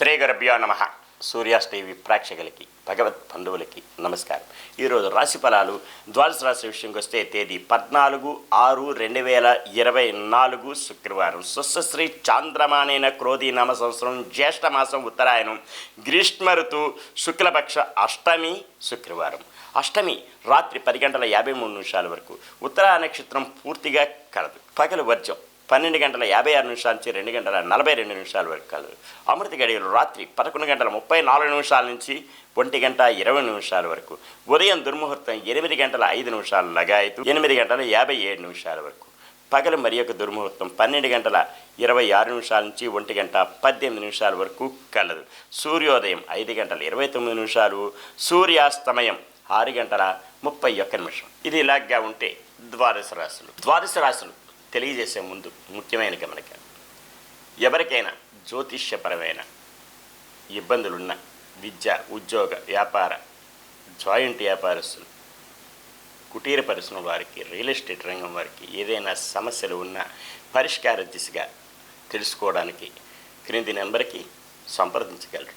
శ్రీ గురభ్యో నమ. సూర్యాస్ టీవీ ప్రేక్షకులకి భగవత్ బంధువులకి నమస్కారం. ఈరోజు రాశి ఫలాలు ద్వాదశ రాశి విషయంకి వస్తే తేదీ పద్నాలుగు ఆరు రెండు వేల ఇరవై నాలుగు శుక్రవారం. స్వస్శ్రీ చాంద్రమానైన క్రోధి నామ సంవత్సరం జ్యేష్ఠ మాసం ఉత్తరాయణం గ్రీష్మ ఋతు శుక్లపక్ష అష్టమి శుక్రవారం. అష్టమి రాత్రి పది గంటల యాభై మూడు నిమిషాల వరకు. ఉత్తరా నక్షత్రం పూర్తిగా కలదు. పగలు వర్జం. పన్నెండు గంటల యాభై ఆరు నిమిషాల నుంచి రెండు గంటల నలభై రెండు నిమిషాల వరకు కలదు అమృత గడియలు రాత్రి పదకొండు గంటల ముప్పై నాలుగు నిమిషాల నుంచి ఒంటి గంట ఇరవై నిమిషాల వరకు. ఉదయం దుర్ముహూర్తం ఎనిమిది గంటల ఐదు నిమిషాలు లగాయతు ఎనిమిది గంటల యాభై ఏడు నిమిషాల వరకు. పగలు మరి యొక్క దుర్ముహూర్తం పన్నెండు గంటల ఇరవై ఆరు నిమిషాల నుంచి ఒంటి గంట పద్దెనిమిది నిమిషాల వరకు కలదు. సూర్యోదయం ఐదు గంటల ఇరవై తొమ్మిది నిమిషాలు సూర్యాస్తమయం ఆరు గంటల ముప్పై ఒక్క నిమిషం. ఇది ఇలాగా ఉంటే ద్వాదశ రాశులు. ద్వాదశ రాశులు తెలియజేసే ముందు ముఖ్యమైన గమనిక. ఎవరికైనా జ్యోతిష్యపరమైన ఇబ్బందులున్న విద్య ఉద్యోగ వ్యాపార జాయింట్ వ్యాపారస్తులు కుటీర పరిశ్రమ వారికి రియల్ ఎస్టేట్ రంగం వారికి ఏదైనా సమస్యలు ఉన్నా పరిష్కార దిశగా తెలుసుకోవడానికి క్రింది నెంబర్కి సంప్రదించగలరు.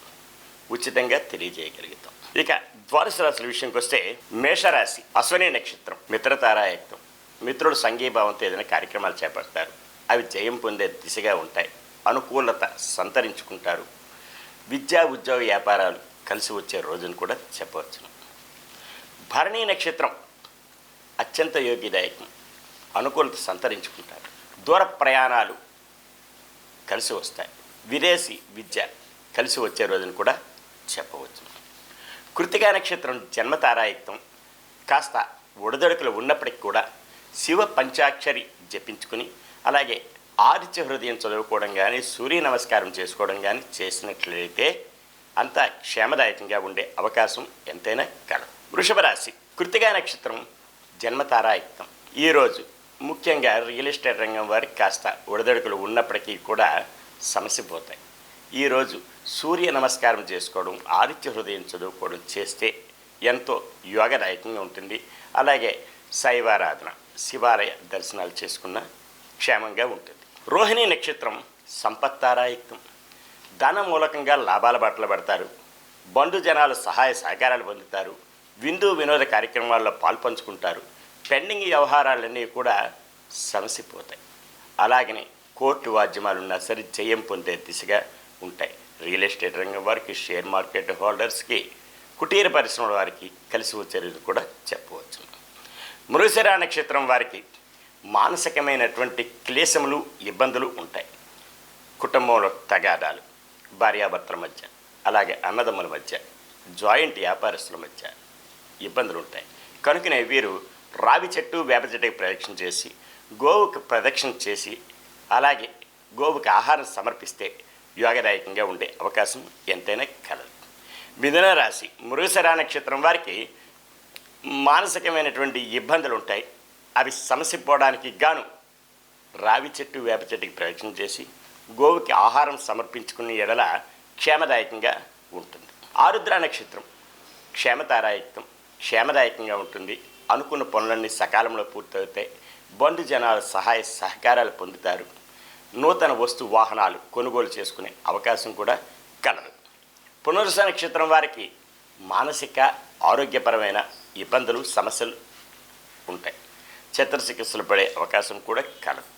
ఉచితంగా తెలియజేయగలుగుతాం. ఇక ద్వాదశ రాశుల విషయంకి వస్తే మేషరాశి అశ్వని నక్షత్రం మిత్రతారాయక్తం మిత్రుడు సంఘీభావంతో ఏదైనా కార్యక్రమాలు చేపడతారు. అవి జయం పొందే దిశగా ఉంటాయి. అనుకూలత సంతరించుకుంటారు. విద్యా ఉద్యోగ వ్యాపారాలు కలిసి వచ్చే రోజును కూడా చెప్పవచ్చును. భరణీ నక్షత్రం అత్యంత యోగ్యదాయకం. అనుకూలత సంతరించుకుంటారు. దూర ప్రయాణాలు కలిసి వస్తాయి. విదేశీ విద్య కలిసి వచ్చే రోజును కూడా చెప్పవచ్చు కృతికా నక్షత్రం జన్మతారాయుక్తం కాస్త ఒడిదొడుకులు ఉన్నప్పటికీ కూడా శివ పంచాక్షరి జపించుకుని అలాగే ఆదిత్య హృదయం చదువుకోవడం కానీ సూర్య నమస్కారం చేసుకోవడం కానీ చేసినట్లయితే అంత క్షేమదాయకంగా ఉండే అవకాశం ఎంతైనా కలదు. వృషభ రాశి కృతిగా నక్షత్రం జన్మతారాయుక్తం. ఈరోజు ముఖ్యంగా రియల్ ఎస్టేట్ రంగం వారికి కాస్త ఒడిదొడుకులు ఉన్నప్పటికీ కూడా సమస్య పోతాయి. ఈరోజు సూర్య నమస్కారం చేసుకోవడం ఆదిత్య హృదయం చదువుకోవడం చేస్తే ఎంతో యోగదాయకంగా ఉంటుంది. అలాగే శైవారాధన శివాలయ దర్శనాలు చేసుకున్న క్షేమంగా ఉంటుంది. రోహిణి నక్షత్రం సంపత్తారాయుక్తం. ధన మూలకంగా లాభాల బాటలు పడతారు. బంధు జనాలు సహాయ సహకారాలు పొందుతారు. విందు వినోద కార్యక్రమాల్లో పాల్పంచుకుంటారు. పెండింగ్ వ్యవహారాలన్నీ కూడా సమసిపోతాయి. అలాగనే కోర్టు వాద్యమాలున్నా సరే జయం పొందే దిశగా ఉంటాయి. రియల్ ఎస్టేట్ రంగం వారికి షేర్ మార్కెట్ హోల్డర్స్కి కుటీర పరిశ్రమల వారికి కలిసి వచ్చేది కూడా చెప్పవచ్చు. మృగశిర నక్షత్రం వారికి మానసికమైనటువంటి క్లేశములు ఇబ్బందులు ఉంటాయి. కుటుంబంలో తగాదాలు భార్యాభర్తల మధ్య అలాగే అన్నదమ్ముల మధ్య జాయింట్ వ్యాపారస్తుల మధ్య ఇబ్బందులు ఉంటాయి. కనుకనే వీరు రావి చెట్టు వేప చెట్టుకి ప్రదక్షిణ చేసి గోవుకు ప్రదక్షిణ చేసి అలాగే గోవుకి ఆహారం సమర్పిస్తే యోగదాయకంగా ఉండే అవకాశం ఎంతైనా కలదు. మిథున రాశి మృగశిర నక్షత్రం వారికి మానసికమైనటువంటి ఇబ్బందులు ఉంటాయి అవి సమసిపోవడానికి గాను రావి చెట్టు వేప చెట్టుకి ప్రయత్నం చేసి గోవుకి ఆహారం సమర్పించుకునే ఎడల క్షేమదాయకంగా ఉంటుంది. ఆరుద్ర నక్షత్రం క్షేమతారాయుక్తం క్షేమదాయకంగా ఉంటుంది. అనుకున్న పనులన్నీ సకాలంలో పూర్తవుతాయి. బంధు జనాల సహాయ సహకారాలు పొందుతారు. నూతన వస్తు వాహనాలు కొనుగోలు చేసుకునే అవకాశం కూడా కలదు. పునరుస నక్షత్రం వారికి మానసిక ఆరోగ్యపరమైన ఇబ్బందులు సమస్యలు ఉంటాయి. చిత్రచికిత్సలు పడే అవకాశం కూడా కలదు.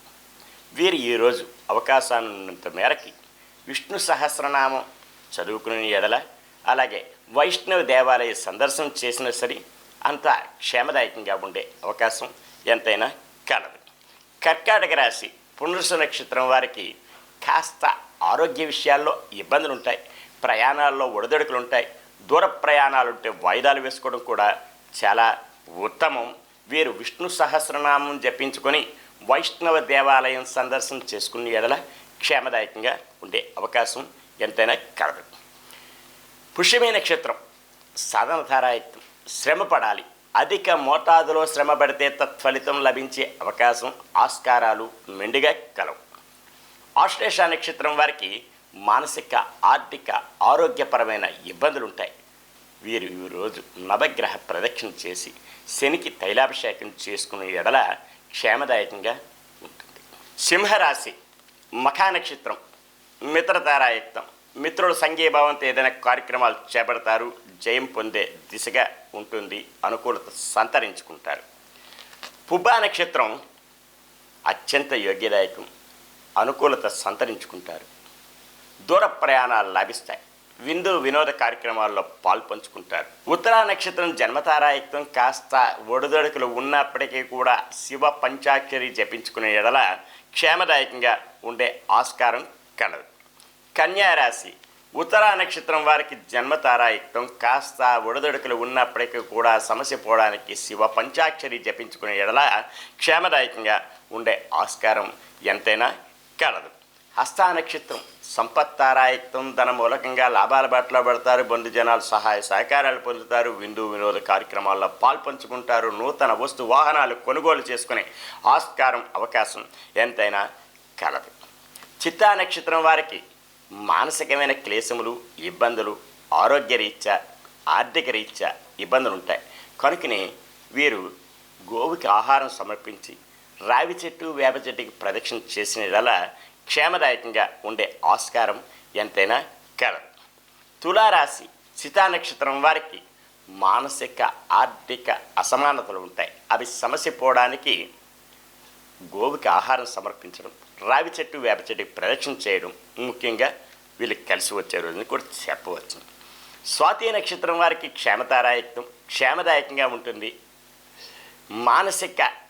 వీరు ఈరోజు అవకాశాన్నంత మేరకి విష్ణు సహస్రనామం చదువుకునే ఎడల అలాగే వైష్ణవ దేవాలయ సందర్శనం చేసినా సరే అంత క్షేమదాయకంగా ఉండే అవకాశం ఎంతైనా కలదు. కర్కాటక రాశి పునరుస నక్షత్రం వారికి కాస్త ఆరోగ్య విషయాల్లో ఇబ్బందులు ఉంటాయి ప్రయాణాల్లో ఒడిదొడుకులు ఉంటాయి దూర ప్రయాణాలుంటే వాయిదాలు వేసుకోవడం కూడా చాలా ఉత్తమం. వీరు విష్ణు సహస్రనామం జపించుకొని వైష్ణవ దేవాలయం సందర్శనం చేసుకునే ఎడల క్షేమదాయకంగా ఉండే అవకాశం ఎంతైనా కలదు. పుష్యమే నక్షత్రం సాధనధారాయుక్తం శ్రమ పడాలి. అధిక మోతాదులో శ్రమ పడితే తత్ఫలితం లభించే అవకాశం ఆస్కారాలు మెండుగా కలవు. ఆశ్లేష నక్షత్రం వారికి మానసిక ఆర్థిక ఆరోగ్యపరమైన ఇబ్బందులు ఉంటాయి వీరు ఈ రోజు నవగ్రహ ప్రదక్షిణ చేసి శనికి తైలాభిషేకం చేసుకునే ఎడల క్షేమదాయకంగా ఉంటుంది. సింహరాశి మఖా నక్షత్రం మిత్రతారాయుక్తం మిత్రుల సంఘీభావంతో ఏదైనా కార్యక్రమాలు చేపడతారు జయం పొందే దిశగా ఉంటుంది అనుకూలత సంతరించుకుంటారు. పుబ్బా నక్షత్రం అత్యంత యోగ్యదాయకం అనుకూలత సంతరించుకుంటారు. దూర ప్రయాణాలు లాభిస్తాయి. విందు వినోద కార్యక్రమాల్లో పాల్పంచుకుంటారు. ఉత్తరా నక్షత్రం జన్మతారాయుక్తం కాస్త ఒడిదొడుకులు ఉన్నప్పటికీ కూడా శివ పంచాక్షరి జపించుకునే ఎడల క్షేమదాయకంగా ఉండే ఆస్కారం కలదు. కన్యారాశి ఉత్తరా నక్షత్రం వారికి జన్మతారాయుక్తం కాస్త ఒడిదొడుకులు ఉన్నప్పటికీ కూడా సమస్య పోవడానికి శివ పంచాక్షరి జపించుకునే ఎడల క్షేమదాయకంగా ఉండే ఆస్కారం ఎంతైనా కలదు. హస్తా నక్షత్రం. సంపత్తారాయత్వం ధన మూలకంగా లాభాల బాటలో పడతారు బంధు జనాలు సహాయ సహకారాలు పొందుతారు విందు వినోద కార్యక్రమాల్లో పాల్పంచుకుంటారు నూతన వస్తు వాహనాలు కొనుగోలు చేసుకునే ఆస్కారం అవకాశం ఎంతైనా కలదు. చిత్తా నక్షత్రం వారికి మానసికమైన క్లేశములు ఇబ్బందులు ఆరోగ్యరీత్యా ఆర్థిక రీత్యా ఇబ్బందులు ఉంటాయి కనుకనే వీరు గోవుకి ఆహారం సమర్పించి రావి చెట్టు వేప చెట్టుకి ప్రదక్షిణ చేసిన క్షేమదాయకంగా ఉండే ఆస్కారం ఎంతైనా కలదు. తులారాశి సితా నక్షత్రం వారికి మానసిక ఆర్థిక అసమానతలు ఉంటాయి. అవి సమస్య పోవడానికి గోవుకి ఆహారం సమర్పించడం రావి చెట్టు వేప చెట్టుకి ప్రదక్షిణ చేయడం ముఖ్యంగా వీళ్ళకి కలిసి వచ్చే రోజుని కూడా చెప్పవచ్చు. స్వాతి నక్షత్రం వారికి క్షేమతారాయకం క్షేమదాయకంగా ఉంటుంది. మానసిక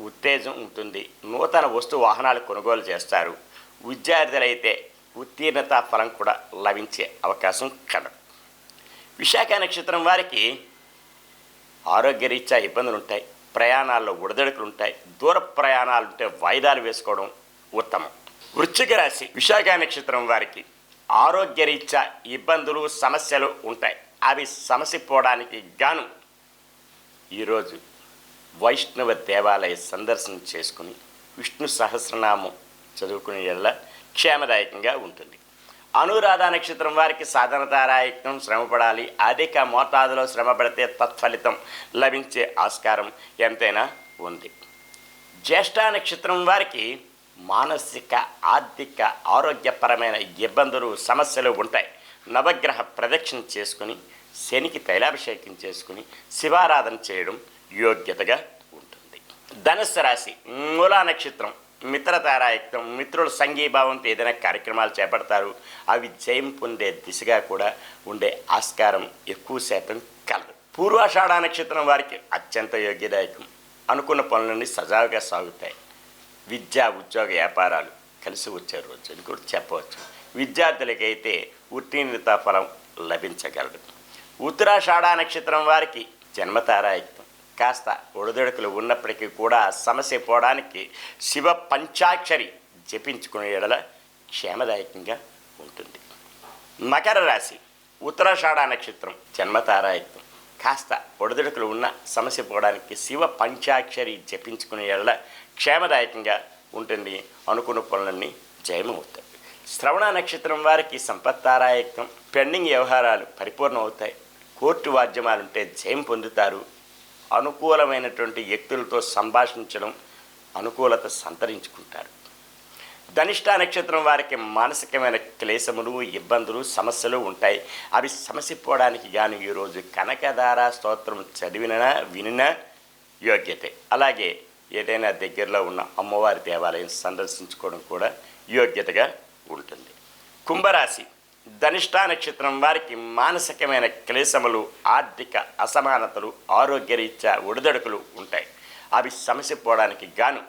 ఉత్తేజం ఉంటుంది. నూతన వస్తు వాహనాలు కొనుగోలు చేస్తారు. విద్యార్థులైతే ఉత్తీర్ణత ఫలం కూడా లభించే అవకాశం కలదు విశాఖ నక్షత్రం వారికి ఆరోగ్యరీత్యా ఇబ్బందులు ఉంటాయి ప్రయాణాల్లో ఉడదడుకులు ఉంటాయి దూర ప్రయాణాలు ఉంటే వాయిదాలు వేసుకోవడం ఉత్తమం. వృశ్చిక రాశి విశాఖ నక్షత్రం వారికి ఆరోగ్యరీత్యా ఇబ్బందులు సమస్యలు ఉంటాయి. అవి సమసిపోవడానికి గాను ఈరోజు వైష్ణవ దేవాలయ సందర్శన చేసుకుని విష్ణు సహస్రనామం చదువుకునే ఎల్ల క్షేమదాయకంగా ఉంటుంది. అనురాధ నక్షత్రం వారికి సాధనతారాయకం శ్రమపడాలి. అధిక మోతాదులో శ్రమ పడితే తత్ఫలితం లభించే ఆస్కారం ఎంతైనా ఉంది. జ్యేష్ఠ నక్షత్రం వారికి మానసిక ఆర్థిక ఆరోగ్యపరమైన ఇబ్బందులు సమస్యలు ఉంటాయి. నవగ్రహ ప్రదక్షిణ చేసుకుని శనికి తైలాభిషేకం చేసుకుని శివారాధన చేయడం యోగ్యతగా ఉంటుంది. ధనుస్సు రాశి మూలా నక్షత్రం మిత్రతారాయుక్తం మిత్రుల సంఘీభావంతో ఏదైనా కార్యక్రమాలు చేపడతారు. అవి జయం పొందే దిశగా కూడా ఉండే ఆస్కారం ఎక్కువ శాతం కలదు. పూర్వాషాఢ నక్షత్రం వారికి అత్యంత యోగ్యదాయకం. అనుకున్న పనులన్నీ సజావుగా సాగుతాయి. విద్యా ఉద్యోగ వ్యాపారాలు కలిసి వచ్చే రోజు అని కూడా చెప్పవచ్చు. విద్యార్థులకైతే ఉత్తీర్ణత ఫలం లభించగలదు. ఉత్తరాషాఢ నక్షత్రం వారికి జన్మతారాయుక్తం కాస్త ఒడిదొడుకులు ఉన్నప్పటికీ కూడా సమస్య పోవడానికి శివ పంచాక్షరి జపించుకునే ఎడల క్షేమదాయకంగా ఉంటుంది. మకర రాశి ఉత్తరాషాఢ నక్షత్రం జన్మతారాయత్వం. కాస్త ఒడిదొడుకులు ఉన్న సమస్య పోవడానికి శివ పంచాక్షరి జపించుకునే ఎడల క్షేమదాయకంగా ఉంటుంది అనుకున్న పనులన్నీ జయమవుతాయి. శ్రవణ నక్షత్రం వారికి సంపత్తారాయకం పెండింగ్ వ్యవహారాలు పరిపూర్ణం అవుతాయి కోర్టు వాద్యమాలుంటే జయం పొందుతారు. అనుకూలమైనటువంటి వ్యక్తులతో సంభాషించడం అనుకూలత సంతరించుకుంటారు. ధనిష్ట నక్షత్రం వారికి మానసికమైన క్లేశములు ఇబ్బందులు సమస్యలు ఉంటాయి. అవి సమస్య పోవడానికి గాను ఈరోజు కనకధార స్తోత్రం చదివిన వినిన యోగ్యతే. అలాగే ఏదైనా దగ్గరలో ఉన్న అమ్మవారి దేవాలయం సందర్శించుకోవడం కూడా యోగ్యతగా ఉంటుంది. కుంభరాశి ధనిష్ట నక్షత్రం వారికి మానసికమైన క్లేశములు ఆర్థిక అసమానతలు ఆరోగ్యరీత్యా ఒడిదడుకులు ఉంటాయి. అవి సమస్య పోవడానికి గాను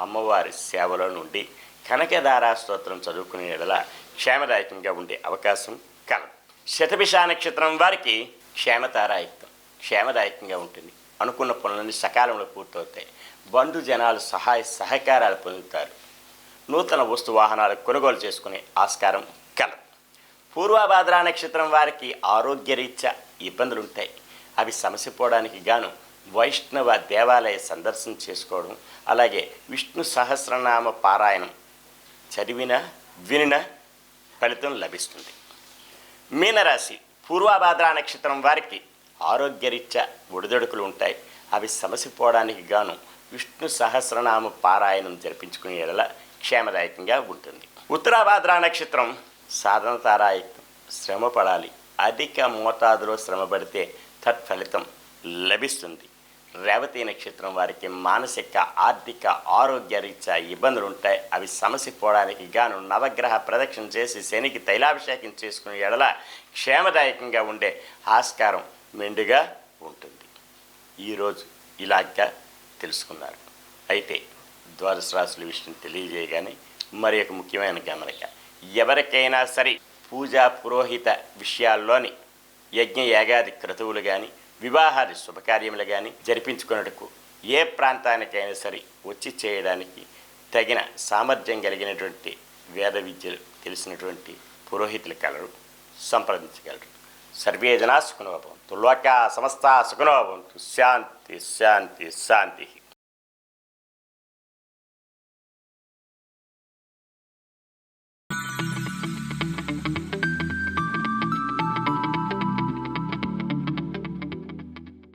అమ్మవారి సేవలో నుండి కనకధారా స్తోత్రం చదువుకునే ఎడల క్షేమదాయకంగా ఉండే అవకాశం కలదు. శతభిష నక్షత్రం వారికి క్షేమతారాయుక్తం క్షేమదాయకంగా ఉంటుంది. అనుకున్న పనులన్నీ సకాలంలో పూర్తవుతాయి. బంధు జనాలు సహాయ సహకారాలు పొందుతారు. నూతన వస్తు వాహనాలు కొనుగోలు చేసుకునే ఆస్కారం కలదు. పూర్వభాద్ర నక్షత్రం వారికి ఆరోగ్యరీత్యా ఇబ్బందులు ఉంటాయి అవి సమస్య పోవడానికి గాను వైష్ణవ దేవాలయ సందర్శన చేసుకోవడం అలాగే విష్ణు సహస్రనామ పారాయణం చదివిన వినిన ఫలితం లభిస్తుంది. మీనరాశి పూర్వభాద్ర నక్షత్రం వారికి ఆరోగ్యరీత్యా ఒడిదొడుకులు ఉంటాయి అవి సమస్య పోవడానికి గాను విష్ణు సహస్రనామ పారాయణం జరిపించుకునేలా క్షేమదాయకంగా ఉంటుంది. ఉత్తరాభాద్ర నక్షత్రం సాధన తారాయుక్తం. శ్రమ పడాలి అధిక మోతాదులో శ్రమ పడితే తత్ఫలితం లభిస్తుంది. రేవతి నక్షత్రం వారికి మానసిక ఆర్థిక ఆరోగ్య రీత్యా ఇబ్బందులు ఉంటాయి. అవి సమస్య పోవడానికి గాను నవగ్రహ ప్రదక్షిణ చేసి శనికి తైలాభిషేకం చేసుకునే ఎడల క్షేమదాయకంగా ఉండే ఆస్కారం మెండుగా ఉంటుంది. ఈరోజు ఇలాగా తెలుసుకున్నారు. అయితే ద్వాదశ రాశుల విషయం తెలియజేయగానే మరి ఒక ముఖ్యమైన గమనిక. ఎవరికైనా సరే పూజా పురోహిత విషయాల్లోని యజ్ఞ యాగాది క్రతువులు కానీ వివాహాది శుభకార్యములు కానీ జరిపించుకున్నట్టుకు ఏ ప్రాంతానికైనా సరే వచ్చి చేయడానికి తగిన సామర్థ్యం కలిగినటువంటి వేద విద్యలు తెలిసినటువంటి పురోహితులు కలరు సంప్రదించగలరు. సర్వే జనా సుఖనోభవంతు లోకా సమస్త సుఖనోభవంతు శాంతి శాంతి శాంతి.